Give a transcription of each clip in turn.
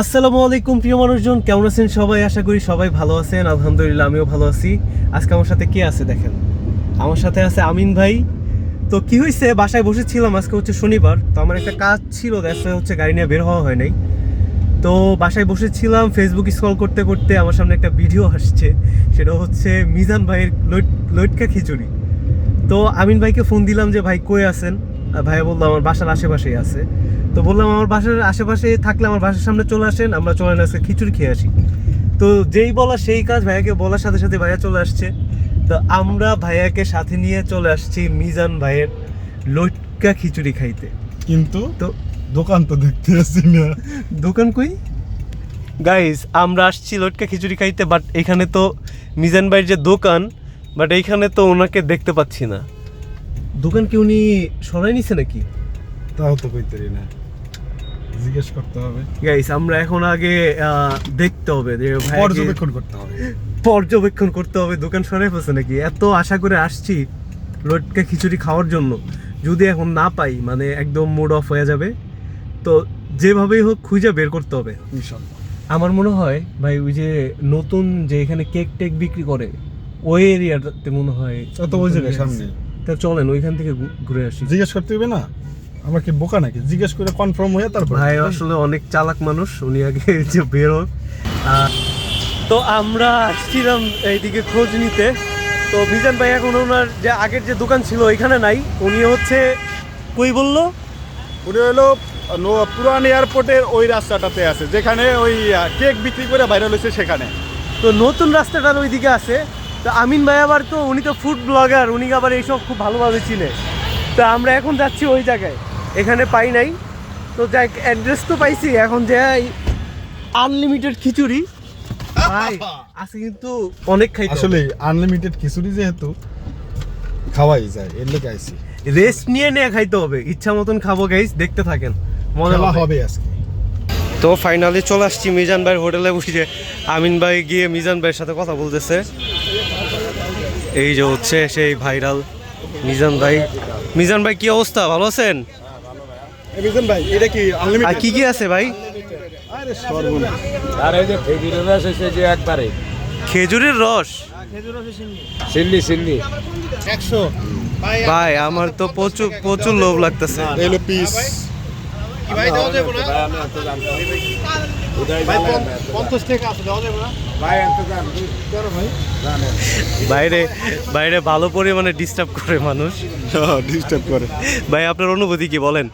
আসসালামু আলাইকুম, প্রিয় মানুষজন। কেমন আছেন সবাই? আশা করি সবাই ভালো আছেন। আলহামদুলিল্লাহ, আমিও ভালো আছি। আজকে আমার সাথে কে আছে দেখেন? আমার সাথে আছে আমিন ভাই। তো কি হয়েছে বাসায় বসেছিলাম আজকে হচ্ছে শনিবার। তো আমার একটা কাজ ছিল দেখা হচ্ছে গাড়ি নিয়ে বের হওয়া হয় নাই। তো বাসায় বসেছিলাম ফেসবুক স্ক্রল করতে করতে আমার সামনে একটা ভিডিও আসছে। সেটা হচ্ছে মিজান ভাইয়ের লইটকা খিচুড়ি। তো আমিন ভাইকে ফোন দিলাম যে, ভাই, কই আছেন? ভাইয়া বলল আমার বাসার আশেপাশেই আছে। তো বললাম আমার বাসার আশেপাশে থাকলে আমার বাসার সামনে চলে আসেন আমরা চলে আজকে খিচুড়ি খেয়ে আসি। তো যেই বলা সেই কাজ ভাইয়াকে বলার সাথে সাথে ভাইয়া চলে আসছে। তো আমরা ভাইয়াকে সাথে নিয়ে চলে আসছি মিজান ভাইয়ের লটকা খিচুড়ি খাইতে। কিন্তু তো দোকান তো দেখতে আসছি না। দোকান কই? গাইস আমরা আসছি লটকা খিচুড়ি খাইতে বাট এখানে তো মিজান ভাইয়ের যে দোকান বাট এইখানে তো ওনাকে দেখতে পাচ্ছি না। দোকান কি উনি সরাই নিছে নাকি? তাও তো কইতে না। জিজ্ঞেস করতে হবে। গাইস আমরা এখন আগে দেখতে হবে যে ভাই পর্যবেক্ষণ করতে হবে। পর্যবেক্ষণ করতে হবে। দোকান সরাই ফেলছে নাকি? এত আশা করে আসছি লটকা খিচুড়ি খাওয়ার জন্য। যদি এখন না পাই মানে একদম মুড অফ হয়ে যাবে। তো যেভাবেই হোক খুঁজে বের করতে হবে। আমার মনে হয় ভাই ওই যে নতুন যে এখানে কেক টেক বিক্রি করে ওই এরিয়াতে মনে হয় তো ওই জায়গায় সামনে। তা চলেন ওইখান থেকে ঘুরে আসি। জিজ্ঞেস করতে হবে না? আমার কি বোকা নাকি? জিজ্ঞেস করে কনফার্ম হয়ে তারপর ভাই আসলে অনেক চালাক মানুষ উনি আগে যে বের হোক তো আমরা আসছিলাম এইদিকে খোঁজ নিতে। তো মিজান ভাই এখন ওনার যে আগের যে দোকান ছিল ওইখানে নাই। উনি হচ্ছে কই বলল? উনি হলো নো- পুরান এয়ারপোর্টের ওই রাস্তাটাতে আছে যেখানে ওই কেক বিক্রি করে ভাইরাল হয়েছে সেখানে। তো নতুন রাস্তাটার ওইদিকে আছে। তো আমিন ভাই আবার তো উনি তো ফুড ব্লগার উনি আবার এইসব খুব ভালোভাবে চিনে। তো আমরা এখন যাচ্ছি ওই জায়গায়। এখানে পাই নাই। তো যাই অ্যাড্রেস তো পাইছি। এখন যাই আনলিমিটেড খিচুড়ি। ভাই আছে কিন্তু অনেক খাইতে আসলে আনলিমিটেড খিচুড়ি যেহেতু খাওয়াই যায় এর লোক আইসি রেস্ট নিয়ে নিয়ে খাইতে হবে। ইচ্ছা মতন খাব গাইস দেখতে থাকেন। মজা হবে। আজকে। তো ফাইনালি চলে আসছি মিজান ভাইয়ের হোটেলে বসে। আমিন ভাই গিয়ে মিজান ভাইয়ের সাথে কথা বলতেছে। এই যে হচ্ছে সেই ভাইরাল মিজান ভাই। মিজান ভাই কি অবস্থা? ভালো আছেন? ভাই এটা কি আর কি কি আছে ভাই? আরে সর্বনাশ। আর এই যে ফেবিরের রস যে একবারে। খেজুরের রস? সিল্লি সিল্লি। একশো। ভাই আমার তো প্রচুর প্রচুর লোভ লাগতেছে। টাকা আছে দেওয়া যাবে না? ভাই করো ভাই? বাইরে বাইরে ভালো পরিমাণে ডিস্টার্ব করে মানুষ। ডিস্টার্ব করে। ভাই আপনার অনুভূতি কি বলেন?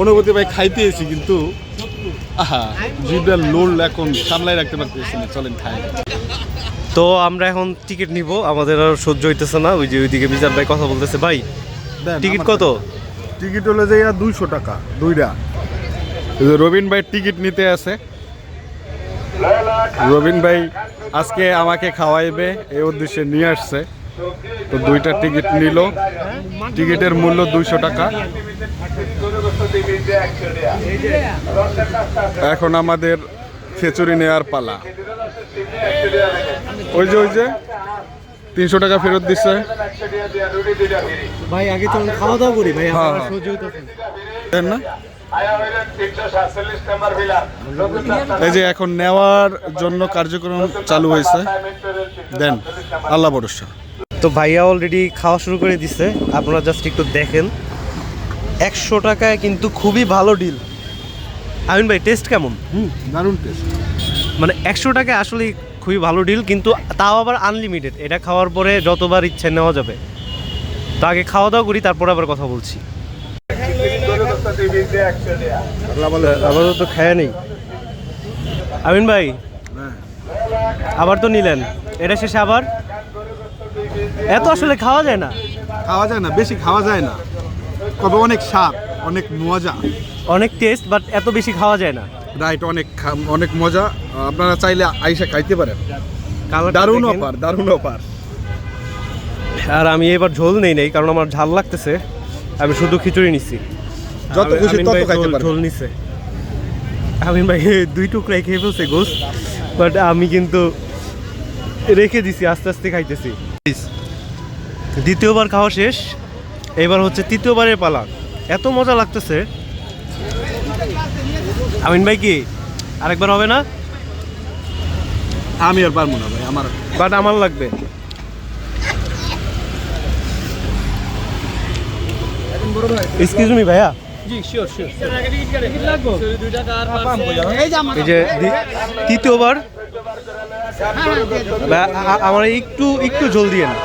অনুভূতি ভাই খাইতে এসি কিন্তু আহা লোল এখন সামলাই রাখতে পারতেছি না চলেন খাই। তো আমরা এখন টিকিট নিব আমাদের আর সহ্য হইতেছে না ওই যে ওইদিকে মিজান ভাই কথা বলতেছে। ভাই টিকিট কত? টিকিট হলে যে দুইশো টাকা, দুইটা। রবিন ভাই টিকিট নিতে আছে। রবিন ভাই আজকে আমাকে খাওয়াইবে এই উদ্দেশ্যে নিয়ে আসছে। তো দুইটা টিকিট নিল। টিকিটের মূল্য দুইশো টাকা। এখন আমাদের খিচুড়ি নেওয়ার পালা। ওই যে ওই যে। তিনশো টাকা ফেরত দিচ্ছে। ভাই আগে চলুন খাওয়া দাওয়া করি ভাই হ্যাঁ, আমার হ্যাঁ। সহ্য হইতেছে না। দেন না? এই যে এখন নেওয়ার জন্য কার্যক্রম চালু হয়েছে। দেন আল্লাহ ভরসা। তো ভাইয়া অলরেডি খাওয়া শুরু করে দিছে আপনারা জাস্ট একটু দেখেন। একশো টাকায় কিন্তু খুবই ভালো ডিল আমিন ভাই টেস্ট কেমন? হুম দারুণ টেস্ট মানে একশো টাকায় আসলে খুবই ভালো ডিল কিন্তু তাও আবার আনলিমিটেড এটা খাওয়ার পরে যতবার ইচ্ছে নেওয়া যাবে। তো আগে খাওয়া দাওয়া করি তারপর আবার কথা বলছি। আপাতত তো খায় নেই। আমিন ভাই আবার তো নিলেন। এটা শেষে আবার? এত আসলে খাওয়া যায় না? খাওয়া যায় না বেশি খাওয়া যায় না। তবে অনেক স্বাদ অনেক মজা। অনেক টেস্ট বাট এত বেশি খাওয়া যায় না। রাইট অনেক অনেক মজা। আপনারা চাইলে আইসা খাইতে পারেন। দারুণ। অফার দারুণ অফার আর আমি এবার ঝোল নেই নেই কারণ আমার ঝাল লাগতেছে। আমি শুধু খিচুড়ি নিচ্ছি যত আমি- খুশি তত খাইতে পারবেন। ঝোল নিছে। আমিন ভাই দুই টুকরাই খেয়ে ফেলছে গোস। বাট আমি কিন্তু রেখে দিছি আস্তে আস্তে খাইতেছি। দ্বিতীয়বার খাওয়া শেষ। এবার হচ্ছে তৃতীয়বারের পালা। এত মজা লাগতেছে। আমিন ভাই কি? আরেকবার হবে না? আমি আর পারব না ভাই আমার বাট আমার লাগবে। এক্সকিউজ মি ভাইয়া। এই যে তৃতীয়বার। আমার একটু একটু জল দিয়ে না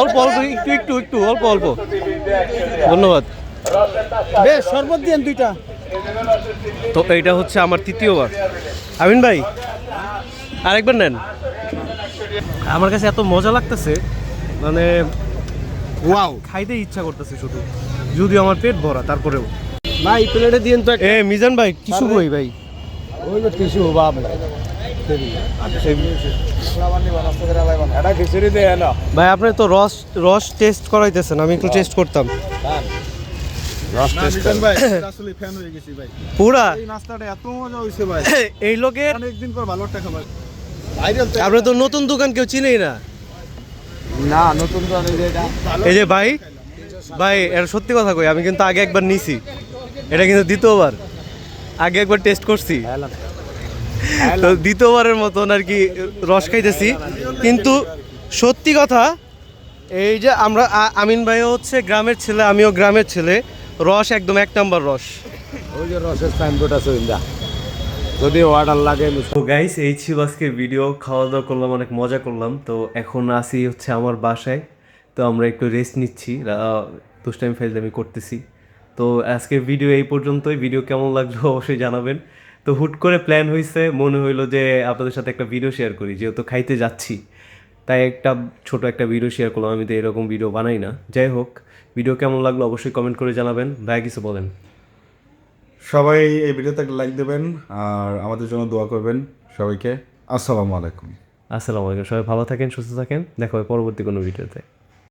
অল্প অল্প একটু একটু একটু অল্প অল্প। ধন্যবাদ। বেশ শরবত দিন দুইটা। তো এইটা হচ্ছে আমার তৃতীয়বার। আমিন ভাই আরেকবার নেন। আমার কাছে এত মজা লাগতেছে মানে ওয়াও। খাইতে ইচ্ছা করতেছে শুধু। যদিও আমার পেট ভরা তারপরেও। ভাই প্লেটে দিন তো এ মিজান ভাই টিসু বই ভাই? ওই যে টিসু বাপ ভাই আপনি তো রস রস টেস্ট করাইতেছেন আমি একটু টেস্ট করতাম ভাই আসলে ফ্যান হয়ে গেছি ভাই পুরা? এই নাস্তাটা এত মজা হইছে ভাই। এই লোকের অনেকদিন পর ভালো একটা খাবার। আপনি তো নতুন দোকান কেউ চিনেই না। না নতুন এই যে ভাই ভাই এটা সত্যি কথা কই আমি কিন্তু আগে একবার নিছি। এটা কিন্তু দ্বিতীয়বার। আগে একবার টেস্ট করছি। তো দ্বিতীয়বারের মতন আর কি রস খাইতেছি। কিন্তু সত্যি কথা এই যে আমরা আমিন ভাইও হচ্ছে গ্রামের ছেলে আমিও গ্রামের ছেলে। রস একদম এক নম্বর রস। ওই যে রসের সাইনবোর্ড আছে ওইটা। যদি অর্ডার লাগে তো গাইস এই ছিল আজকের ভিডিও খাওয়া দাওয়া করলাম অনেক মজা করলাম। তো এখন আসি হচ্ছে আমার বাসায়। তো আমরা একটু রেস্ট নিচ্ছি। দুষ্টাইম ফাইল আমি করতেছি। তো আজকের ভিডিও এই পর্যন্তই। ভিডিও কেমন লাগল অবশ্যই জানাবেন। তো হুট করে প্ল্যান হয়েছে মনে হইল যে আপনাদের সাথে একটা ভিডিও শেয়ার করি। যেহেতু খাইতে যাচ্ছি। তাই একটা ছোট একটা ভিডিও শেয়ার করলাম। আমি তো এরকম ভিডিও বানাই না। যাই হোক ভিডিও কেমন লাগল অবশ্যই কমেন্ট করে জানাবেন। ভাই কিছু বলেন। সবাই এই ভিডিওতে একটা লাইক দেবেন আর আমাদের জন্য দোয়া করবেন সবাইকে। আসসালামু আলাইকুম। আসসালামু আলাইকুম। সবাই ভালো থাকেন সুস্থ থাকেন। দেখা হবে পরবর্তী কোনো ভিডিওতে।